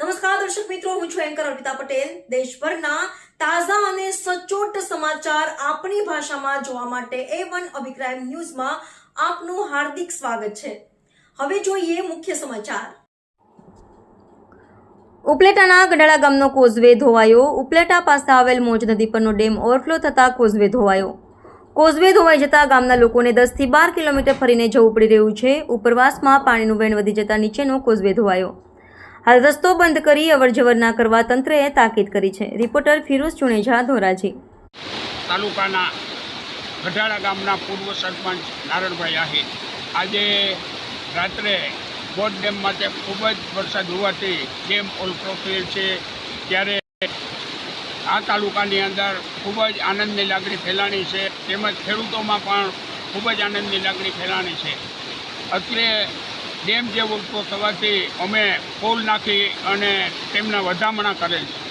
નમસ્કાર, દર્શક મિત્રો, હું છું એન્કર અર્પિતા પટેલ. દેશભરના તાજા અને સચોટ સમાચાર આપણી ભાષામાં જોવા માટે એ વન અભિપ્રાય ન્યૂઝમાં આપનું હાર્દિક સ્વાગત છે. હવે જોઈએ મુખ્ય સમાચાર. ઉપલેટાના ગઢાળા ગામનો કોઝવે ધોવાયો. ઉપલેટા પાસે આવેલ મોજ નદી પરનો ડેમ ઓવરફ્લો થતા કોઝવે ધોવાયો. કોઝવે ધોવાઈ જતા ગામના લોકોને દસથી બાર કિલોમીટર ફરીને જવું પડી રહ્યું છે. ઉપરવાસમાં પાણીનું વહેણ વધી જતા નીચેનો કોઝવે ધોવાયો. હાલ રસ્તો બંધ કરી અવરજવર ના કરવા તંત્રએ તાકીદ કરી છે. રિપોર્ટર ફિરોઝ ચુણેજા, ધોરાજી. તાલુકાના ગઢાળા ગામના પૂર્વ સરપંચ નારણભાઈ આહિર. આજે રાત્રે બોટ ડેમ માટે ખૂબ જ વરસાદ હોવાથી ડેમ ઓલ થયેલ છે. ત્યારે આ તાલુકાની અંદર ખૂબ જ આનંદની લાગણી ફેલાણી છે. તેમજ ખેડૂતોમાં પણ ખૂબ જ આનંદની લાગણી ફેલાણી છે. અત્રે ડેમ જે વૃક્ષો થવાથી અમે ફૂલ નાખી અને તેમના વધામણા કરેલ છે.